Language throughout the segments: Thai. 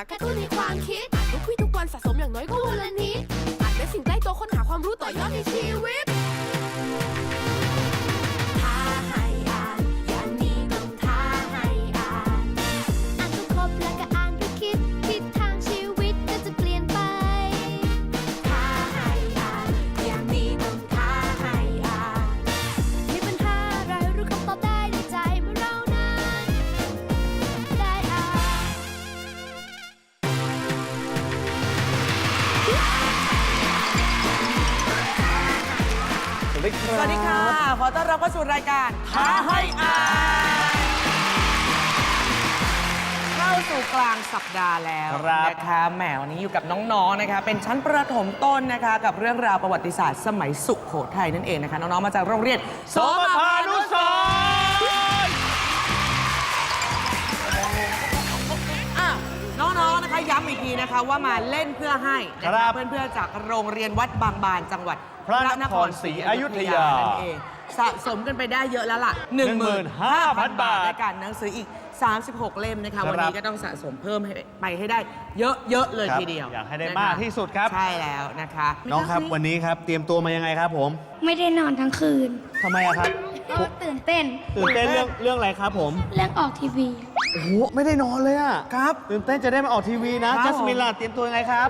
ากระตุ้นในความคิดอ่านทุกคุยทุกวันสะสมอย่างน้อยก็วันละนิดอ่านเป็นสิ่งใกล้ตัวค้นหาความรู้ต่อยอดในชีวิต สู่รายการท้าให้อ่านเข้าสู่กลางสัปดาห์แล้วครับนะคะแหมวันนี้อยู่กับน้องๆนะคะ เป็นชั้นประถมต้นนะคะ กับเรื่องราวประวัติศาสตร์สมัยสุขโขทัยนั่นเองนะคะ น้องๆมาจากโรงเรียนสมภานุสรณ์อะน้องๆนะคะย้ำอีกทีนะคะว่ามาเล่นเพื่อให้นะครัคะบ เพื่อนๆจากโรงเรียนวัดบางบานจังหวัด พระนครศรีอยุธยานั่นเอง สะสมกันไปได้เยอะแล้วล่ะ15,000 บาทด้วยกันหนังสืออีก 36 เล่มนะคะครับวันนี้ก็ต้องสะสมเพิ่มให้ไปให้ได้เยอะ ๆ เลยครับทีเดียวอยากให้ได้นะคะมากที่สุดครับ ใช่แล้วนะคะน้องครับวันนี้ครับเตรียมตัวมายังไงครับผมไม่ได้นอนทั้งคืนทำไมอะครับก็ตื่นเต้น ตื่นเต้นเรื่องเรื่องอะไรครับผมเรื่องออกทีวี โอ้โหไม่ได้นอนเลยอะครับตื่นเต้นจะได้มาออกทีวีนะครับ จัสมินล่ะเตรียมตัวยังไงครับ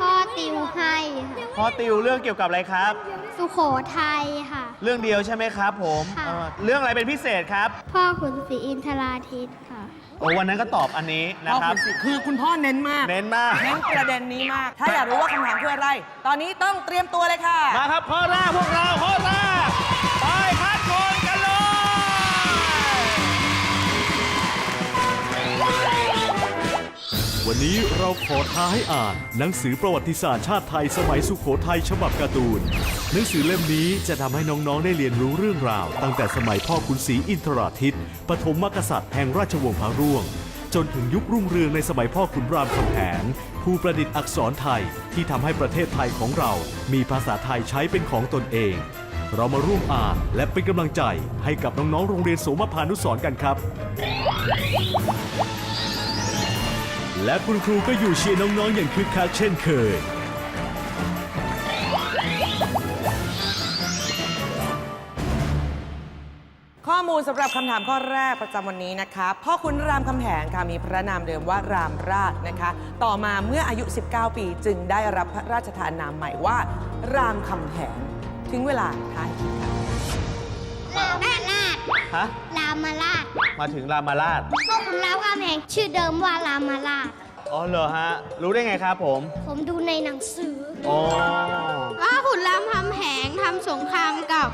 พ่อติวให้ค่ะพอติวเรื่องเกี่ยวกับอะไรครับ สุโขทัยค่ะ เรื่องเดียวใช่ไหมครับผมค่ะ เออเรื่องอะไรเป็นพิเศษครับพ่อขุนศรีอินทราทิตค่ะ โอ้วันนั้นก็ตอบอันนี้นะพ่อครับคุณสิคือคุณพ่อเน้นมาก เน้นมาก เน้นประเด็นนี้มาก ถ้าอยากรู้ว่าคำถามคืออะไร ตอนนี้ต้องเตรียมตัวเลยค่ะ มาครับข้อแรกพวกเราข้อแรก วันนี้เราขอท้าให้อ่านหนังสือประวัติศาสตร์ชาติไทยสมัยสุขโขทัยฉบับการ์ตูน หนังสือเล่มนี้จะทำให้น้องๆได้เรียนรู้เรื่องราว ตั้งแต่สมัยพ่อขุนศรีอินทราทิตปฐมมกษัตริย์แห่งราชวงศ์พระร่วง จนถึงยุครุ่งเรืองในสมัยพ่อขุนรามคำแหงผู้ประดิษฐ์อักษรไทยที่ทำให้ประเทศไทยของเรา มีภาษาไทยใช้เป็นของตนเอง เรามาร่วมอ่านและเป็นกำลังใจให้กับน้องๆโรงเรียนโสมพานุสรณ์กันครับ และคุณครูก็อยู่เชียร์น้องๆ อย่างคึกคักเช่นเคย ข้อมูลสำหรับคำถามข้อแรกประจำวันนี้นะคะพ่อคุณรามคำแหงค่ะมีพระนามเดิมว่ารามราชนะคะ ต่อมาเมื่ออายุ 19 ปีจึงได้รับพระราชทานนามใหม่ว่า รามคำแหง ถึงเวลาท้ายคิดค่ะ ราม ฮะ รามาราชมาถึงรามาราชพ่อขุนรามคำแหงชื่อเดิมว่ารามาราชอ๋อเหรอฮะ รู้ได้ไงครับผมผมดูในหนังสือ อ๋อพ่อขุนรามคำแหงทำสงครามกับ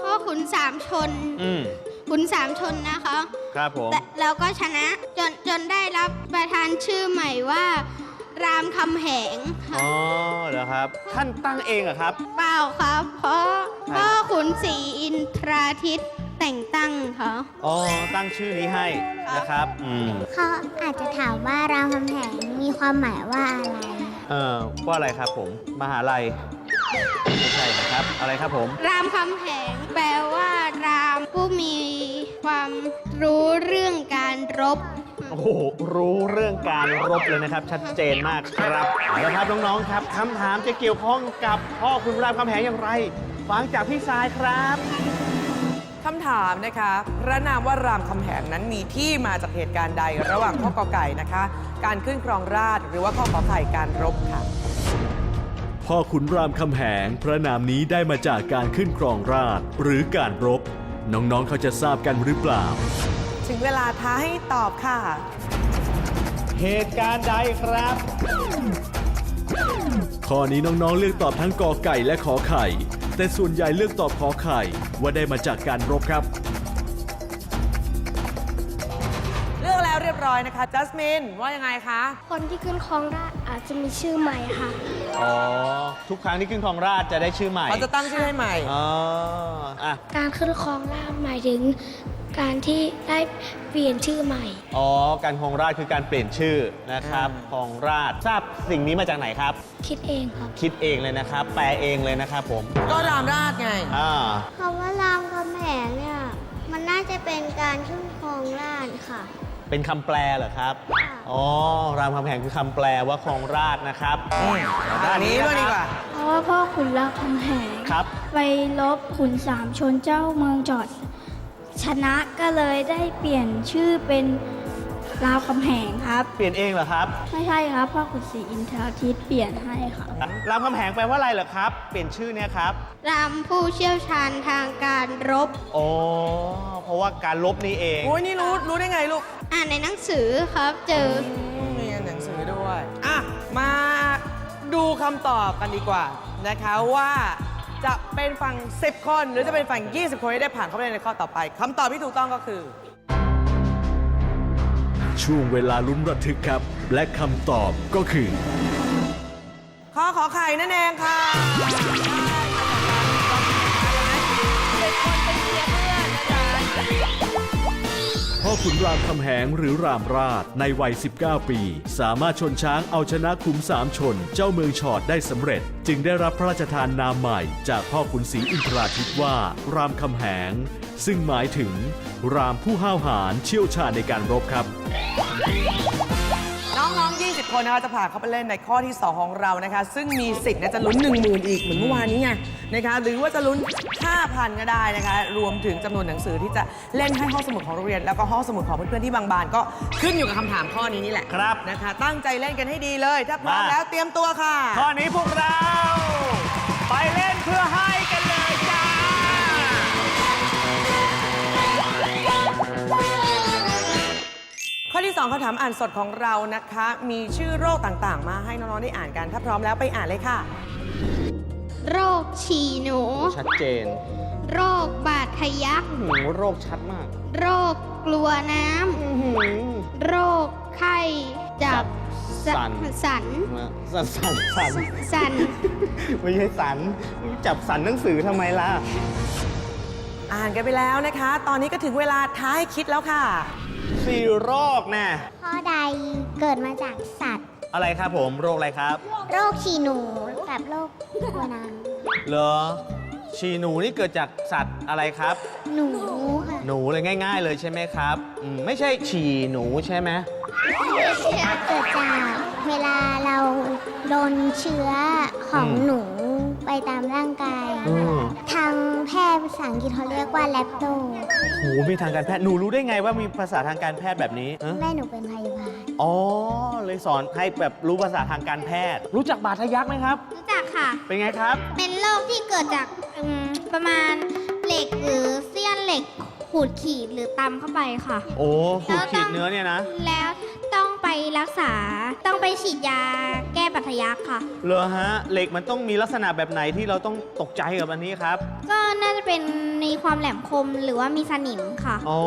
พ่อขุนสามชน อืมขุนสามชนนะคะครับผม แต่แล้วก็ชนะจนจนได้รับประทานชื่อใหม่ว่า รามคำแหงค่ะอ๋อเหรอครับ ท่านตั้งเองเหรอครับ เปล่าครับ เพราะพ่อขุนศรีอินทราทิต แต่งตั้งค่ะอ๋อตั้งชื่อนี้ให้นะครับอืมเขาอาจจะถามว่ารามคำแหงมีความหมายว่าอะไรเอ่อว่าอะไรครับผมมหาลัยไม่ใช่นะครับอะไรครับผมรามคำแหงแปลว่ารามผู้มีความรู้เรื่องการรบ โอ้โหรู้เรื่องการรบเลยนะครับ ชัดเจนมากครับเอาละครับน้องๆครับคำถามจะเกี่ยวข้องกับพ่อคุณรามคำแหงอย่างไร ฟังจากพี่สายครับ คำถามนะคะ พระนามว่ารามคำแหงนั้นมีที่มาจากเหตุการณ์ใดระหว่างข้อกอไก่นะคะ การขึ้นครองราชย์หรือว่าข้อขอไข่การรบค่ะ พ่อขุนรามคำแหง พระนามนี้ได้มาจากการขึ้นครองราชย์หรือการรบ น้องๆเขาจะทราบกันหรือเปล่า ถึงเวลาท้าให้ตอบค่ะ เหตุการณ์ใดครับ ข้อนี้น้องๆเลือกตอบทั้งกอไก่และขอไข่ แต่ส่วนใหญ่เลือกตอบขอไข่ว่าได้มาจากการรบครับ เลือกแล้วเรียบร้อยนะคะจัสมินว่ายังไงคะคนที่ขึ้นครองราชย์อาจจะมีชื่อใหม่ค่ะ อ๋อ ทุกครั้งที่ขึ้นครองราชย์จะได้ชื่อใหม่เขาจะตั้งชื่อให้ใหม่ อ๋ออะ การขึ้นครองราชย์หมายถึง การที่ได้เปลี่ยนชื่อใหม่ อ๋อ การครองราชย์คือการเปลี่ยนชื่อนะครับอ่าครองราชย์ทราบสิ่งนี้มาจากไหนครับ คิดเองครับคิดเองเลยนะครับ แปลเองเลยนะครับผมก็รามราชไง อ่าคำว่ารามคำแหงเนี่ย มันน่าจะเป็นการขึ้นครองราชย์ค่ะ เป็นคำแปลเหรอครับอ๋อรามคำแหงคือคำแปลว่าคลองราชนะครับอันนี้ด้วยดีกว่า เพราะว่าพ่อขุนรามคำแหงครับ ไปลบขุนสามชนเจ้าเมืองจอด ชนะก็เลยได้เปลี่ยนชื่อเป็นรามคำแหงครับ เปลี่ยนเองเหรอครับไม่ใช่ครับพ่อขุนศรีอินทราทิตย์เปลี่ยนให้ครับรามคำแหงแปลว่าอะไรเหรอครับ เปลี่ยนชื่อเนี่ยครับ รามผู้เชี่ยวชาญทางการรบ อ๋อ เพราะว่าการลบนี่เอง โอ้ยนี่รู้รู้ได้ไงลูกอ่านในหนังสือครับเจอมีหนังสือด้วย อะ มาดูคำตอบกันดีกว่านะคะว่า จะเป็นฝั่ง 10 คน หรือจะเป็นฝั่ง 20 คนที่ได้ผ่านเข้าไปในข้อต่อไปคำตอบที่ถูกต้องก็คือ ช่วงเวลาลุ้นระทึกครับ และคำตอบก็คือ ข้อขอไข่นั่นเองค่ะพ่อ พ่อขุนรามคำแหงหรือรามราชในวัย 19 ปี สามารถชนช้างเอาชนะขุมสามชน เจ้าเมืองชอดได้สำเร็จ จึงได้รับพระราชทานนามใหม่ จากพ่อขุนศรีอินทราทิตว่า รามคำแหง ซึ่งหมายถึง รามผู้ห้าวหาญเชี่ยวชาญในการรบครับ น้องๆ 20 คนนะคะจะผ่านเข้าไปเล่นในข้อที่ 2 ของเรานะคะ ซึ่งมีสิทธิ์นะจะลุ้น 1 0,000 อีกเหมือนเมื่อวานนี้ไงนะคะหรือว่าจะลุ้น 5,000 ก็ได้นะคะ รวมถึงจำนวนหนังสือที่จะเล่นให้ห้องสมุดของโรงเรียน แล้วก็ห้องสมุดของเพื่อนๆที่บางบานก็ขึ้นอยู่กับคำถามข้อนี้นี่แหละครับ นะคะ ตั้งใจเล่นกันให้ดีเลย ถ้าพร้อมมา แล้วเตรียมตัวค่ะ ข้อนี้พวกเรา ไปเล่นเพื่อให้ ที่2คำถามอ่านสดของเรานะคะ มีชื่อโรคต่างๆ มาให้น้องๆได้อ่านกัน ถ้าพร้อมแล้วไปอ่านเลยค่ะ โรคฉี่หนู ชัดเจน โรคบาดทะยัก โอ้โหโรคชัดมาก โรคกลัวน้ำโรคไข้จับสันสัน สันสันสันสัน ไม่ใช่สัน จับสันหนังสือทำไมล่ะ อ่านกันไปแล้วนะคะ ตอนนี้ก็ถึงเวลาท้ายคิดแล้วค่ะ สี่โรคแน่ข้อใดเกิดมาจากสัตว์ อะไรครับผมโรคอะไรครับ โรคฉี่หนูกับโรคกลัวน้เหรอฉี่หนูนี่เกิดจากสัตว์อะไรครับำหนูค่ะหนูเลยง่าย ๆ เลยใช่ไหมครับอืมไม่ใช่ฉี่หนูใช่ไหมเกิดจากเวลาเราโดนเชื้อของอืมหนูไปตามร่างกาย อืม ทางแพทย์ภา ษาอังกฤษเขาเรียกว่าแลปโตโหมีทางการแพทย์หนูรู้ได้ไงว่ามีภาษาทางการแพทย์แบบนี้เอ้อแม่หนูเป็นพยาบาลอ๋อ เลยสอนให้แบบรู้ภาษาทางการแพทย์ รู้จักบาดทะยักไหมครับ รู้จักค่ะ เป็นไงครับ เป็นโรคที่เกิดจากอืมประมาณเหล็กหรือเสี้ยนเหล็กขูดขีดหรือตำเข้าไปค่ะ โอ้ขูดขีดเนื้อเนี่ยนะแล้วต้องไปรักษาต้องไปฉีดยาแก้บาดทะยักค่ะ เหรอฮะเหล็กมันต้องมีลักษณะแบบไหนที่เราต้องตกใจกับอันนี้ครับ ก็น่า จะเป็นในความแหลมคมหรือว่ามีสนิมค่ะ อ๋อ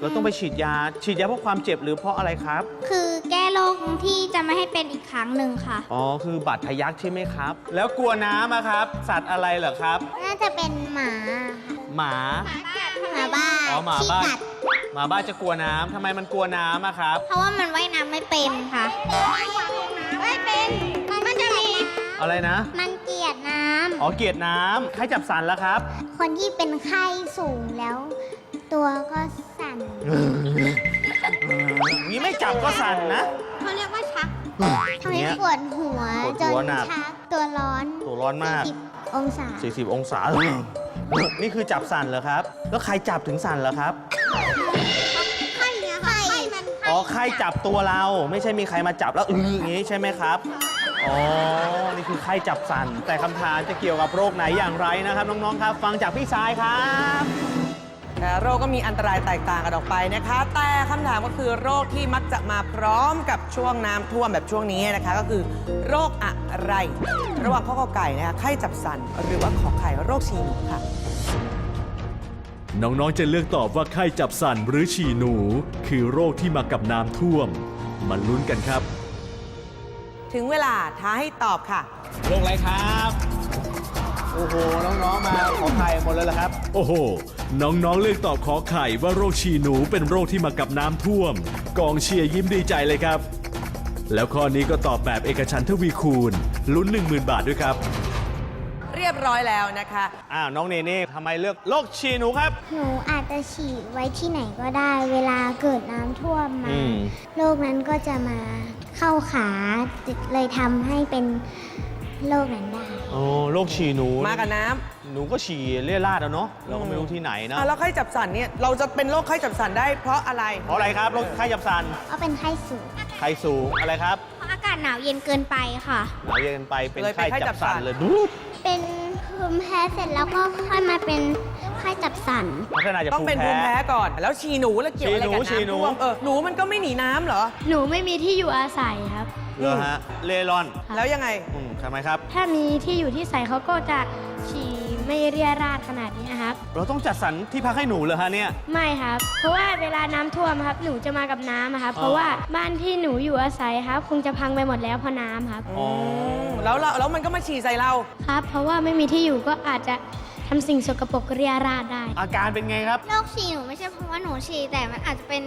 เราต้องไปฉีดยา ฉีดยาเพราะความเจ็บหรือเพราะอะไรครับ คือแก้โรคที่จะไม่ให้เป็นอีกครั้งหนึ่งค่ะ อ๋อ คือบาดทะยักใช่ไหมครับ แล้วกลัวน้ำอะครับ สัตว์อะไรเหรอครับ น่าจะเป็นหมาค่ะหมาหมาบ้าอ๋อหมาที่บ้านกัดหมาบ้านจะกลัวน้ำทำไมมันกลัวน้ำอะครับ เพราะว่ามันว่ายน้ำไม่เป็นค่ะไม่เป็น มันจะมี อะไรนะ มันเกลียดน้ำ อ๋อเกลียดน้ำใครจับสันแล้วครับ คนที่เป็นไข้สูงแล้ว ตัวก็สั่นนี่ไม่จับก็สั่นนะ เขาเรียกว่าชักทำให้เนี้ยปวดหัวปวดจหัวนหนัก ชักตัวร้อนตัวร้อนมาก 40องศา40 องศา นี่คือจับสั่นเหรอครับ แล้วใครจับถึงสั่นเหรอครับ ครจับตัวเรา ไม่ใช่มีใครมาจับแล้วอืออย่างนี้ใช่ไหมครับ อ๋อ นี่คือไข้จับสัน แต่คำถามจะเกี่ยวกับโรคไหนอย่างไรนะครับ น้องๆครับ ฟังจากพี่สายครับ แต่โรคก็มีอันตรายแตกต่างกันออกไปนะคะ แต่คำถามก็คือโรคที่มักจะมาพร้อมกับช่วงน้ำท่วมแบบช่วงนี้นะคะ ก็คือ โรคอะไร ระหว่างข้อกอไก่นะคะไข้จับสันหรือว่าขอไข่โรคฉี่หนูค่ะ น้องๆ จะเลือกตอบว่าไข้จับสันหรือฉี่หนู คือโรคที่มากับน้ำท่วม มาลุ้นกันครับ ถึงเวลาท้าให้ตอบค่ะ โรคอะไรครับ โอ้โห น้องๆ มาขอไข่หมดเลยเหรอครับ โอ้โห น้องๆ เลือกตอบขอไข่ว่าโรคฉี่หนูเป็นโรคที่มากับน้ำท่วม กองเชียร์ยิ้มดีใจเลยครับ แล้วข้อนี้ก็ตอบแบบเอกชันทวีคูณลุ้น 10,000 บาทด้วยครับ เรียบร้อยแล้วนะคะ อ้าวน้องเนเน่ทำไมเลือกโรคฉี่หนูครับ หนูอาจจะฉีดไว้ที่ไหนก็ได้ เวลาเกิดน้ำท่วมมาอืม โรคนั้นก็จะมาเข้าขาเลยทำให้เป็นโรคนั้นได้ โอ้โรคฉี่หนูมากับน้ำหนูก็ฉี่เลี่ยราดแล้วเนาะเราก็ไม่รู้ที่ไหนนะอะแล้วไข้จับสันเนี่ยเราจะเป็นโรคไข้จับสันได้เพราะอะไร เพราะอะไรครับโรคไข้ยับสันเพราะเป็นไข้สูงไข้สูงอะไรครับ เพราะอากาศหนาวเย็นเกินไปค่ะ หนาวเย็นไปเป็นเลยเป็นไข้ไข้จัจับบสัสันน เลยดู เป็นภูมิแพ้เสร็จแล้วก็ค่อยมาเป็นไข้จับสัน พัฒนาจากต้องภูเป็นมิภูมิแพ้ แพ้ก่อน แล้วฉี่หนูแล้วเกี่ยวอะไรกับฉี่หนูน้ำท่วมเออหนูมันก็ไม่หนีน้ำเหรอ หนูไม่มีที่อยู่อาศัยครับ เหรอฮะ เล่ร่อนแล้วยังไง อืมทำไมครับ ถ้ามีที่อยู่ที่ใส่เขาก็จะฉี่ ไม่เรียราดขนาดนี้ครับ เราต้องจัดสรรที่พักให้หนูเหรอฮะเนี่ย ไม่ครับ เพราะว่าเวลาน้ำท่วมครับ หนูจะมากับน้ำอะครับ อ๋อ เพราะว่าบ้านที่หนูอยู่อาศัยครับ คงจะพังไปหมดแล้วเพราะน้ำครับอ๋อแล้วเราแล้วมันก็มาฉี่ใส่เรา ครับ เพราะว่าไม่มีที่อยู่ก็อาจจะทำสิ่งสกปรกเรียราดได้ อาการเป็นไงครับ โรคฉี่หนูไม่ใช่เพราะว่าหนูฉี่แต่มันอาจจะเป็น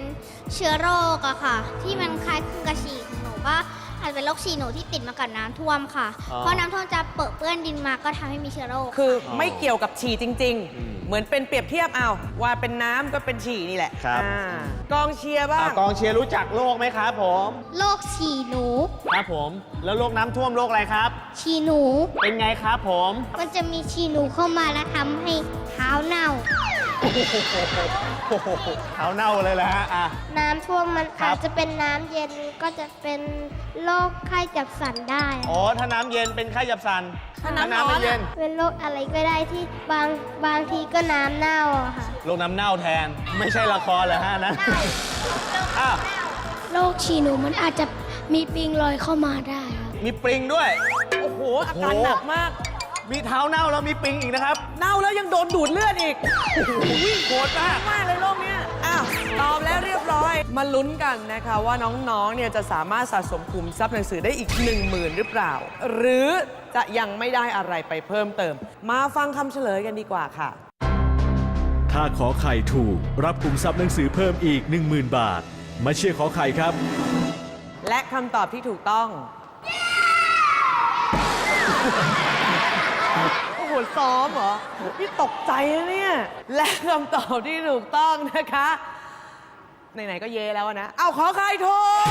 เชื้อโรคอะค่ะ ที่มันคล้ายคลึงกับฉี่ของหนูก็ อาจจะเป็นโรคฉี่หนูที่ติดมากับน้ำท่วมค่ะ อ๋อ เพราะน้ำท่วมจะเปิดเปื้อนดินมาก็ทำให้มีเชื้อโรคคืออ๋อไม่เกี่ยวกับฉี่จริง อืมๆ เหมือนเป็นเปรียบเทียบเอาว่าเป็นน้ำก็เป็นฉี่นี่แหละครับ อ่ากองเชียร์บ้าอะง กองเชียร์รู้จักโรคไหมครับผม โรคฉี่หนู ครับผม แล้วโรคน้ำท่วมโรคอะไรครับ ฉี่หนู เป็นไงครับผม มันจะมีฉี่หนูเข้ามาแล้วทำให้เท้าเน่า โอ้โหเท้าเน่าเลยแหละฮะอะ น้ำท่วมมันครับ อาจจะเป็นน้ำเย็นก็จะเป็นโรคไข้จับสันได้ อ๋อถ้าน้ำเย็นเป็นไข้ยับสันถ้าน้ำร้อน ไม่เย็นเป็นโรคอะไรก็ได้ที่บางบางทีก็น้ำเน่าอะค่ะโรคน้ำเน่าแทน ไม่ใช่ละครเหรอฮะนะอ้าวโรคฉี่หนูมันอาจจะมีปิงลอยเข้ามาได้ครับมีปริงด้วย โอ้โห อาการหนักมาก มีเท้าเน่าแล้วมีปริงอีกนะครับ เน่าแล้วยังโดนดูดเลือดอีกโหดมาก มากเลยโรคเนี้ยอ้าวตอบแล้วเรียบร้อย มาลุ้นกันนะคะว่าน้องๆ เนี่ยจะสามารถสะสมคุมทรัพย์หนังสือได้อีก 1 0,000 หรือเปล่า หรือจะยังไม่ได้อะไรไปเพิ่มเติม มาฟังคำเฉลยกันดีกว่าค่ะ ถ้าขอไข่ถูก รับคุมทรัพย์หนังสือเพิ่มอีก 10,000 บาท มาเชียร์ขอไข่ครับ และคำตอบที่ถูกต้อง โอ้โหซ้อมเหรอพี่ตกใจนะเนี่ย และคำตอบที่ถูกต้องนะคะ ไหน ๆ ก็เยแล้วนะ เอาขอใครถูก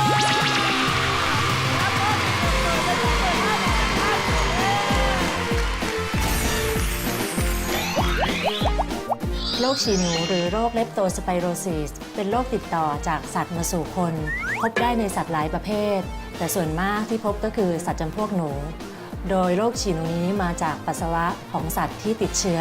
โรคฉี่หนูหรือโรคเลปโตสไปโรซิสเป็นโรคติดต่อจากสัตว์มาสู่คน พบได้ในสัตว์หลายประเภท แต่ส่วนมากที่พบก็คือสัตว์จำพวกหนู โดยโรคฉี่หนูนี้มาจากปัสสาวะของสัตว์ที่ติดเชื้อ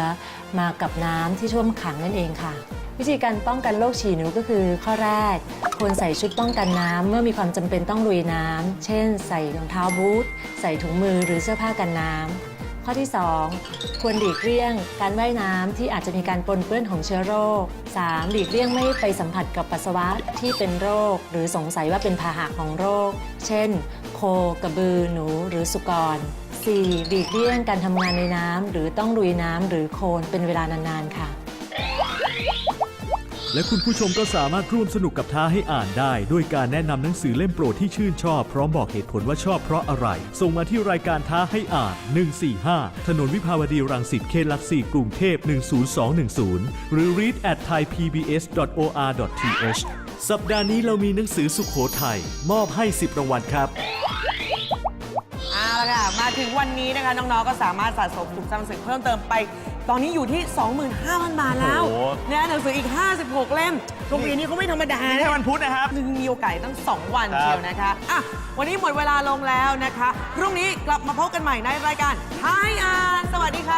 มากับน้ำที่ท่วมขังนั่นเองค่ะ วิธีการป้องกันโรคฉี่หนูก็คือ ข้อแรกควรใส่ชุดป้องกันน้ำเมื่อมีความจำเป็นต้องลุยน้ำเช่น ใส่รองเท้าบูทใส่ถุงมือหรือเสื้อผ้ากันน้ำข้อที่ 2 ควรหลีกเลี่ยงการว่ายน้ำที่อาจจะมีการปนเปื้อนของเชื้อโรค 3. หลีกเลี่ยงไม่ไปสัมผัสกับปัสสาวะที่เป็นโรค หรือสงสัยว่าเป็นพาหะของโรค เช่น โค กระบือ หนู หรือสุกร 4. หลีกเลี่ยงการทำงานในน้ำหรือต้องลุยน้ำหรือโคลนเป็นเวลานานๆค่ะ และคุณผู้ชมก็สามารถร่วมสนุกกับท้าให้อ่านได้ ด้วยการแนะนำหนังสือเล่มโปรดที่ชื่นชอบ พร้อมบอกเหตุผลว่าชอบเพราะอะไร ส่งมาที่รายการท้าให้อ่าน 145 ถนนวิภาวดีรังสิตเขตหลักสี่กรุงเทพ 10210 หรือ read at thaipbs.or.th สัปดาห์นี้เรามีหนังสือสุขโขทัยมอบให้ 10 รางวัลครับ ละค่ะ มาถึงวันนี้นะคะน้องๆก็สามารถสะสมคุมทรัพย์หนังสือเพิ่มเติมไป ตอนนี้อยู่ที่ 25,000 บาทแล้วโอ้โห นะหนังสืออีก 56 เล่มโรงเรียนนี้เขาไม่ธรรมดานี่แค่นะวันพุธนะครับนึงมีโอกาสตั้ง 2 วันครับ เชียวนะคะ อะ วันนี้หมดเวลาลงแล้วนะคะ พรุ่งนี้กลับมาพบกันใหม่ในรายการท้ายอ่าน สวัสดีค่ะสวัสดีครับ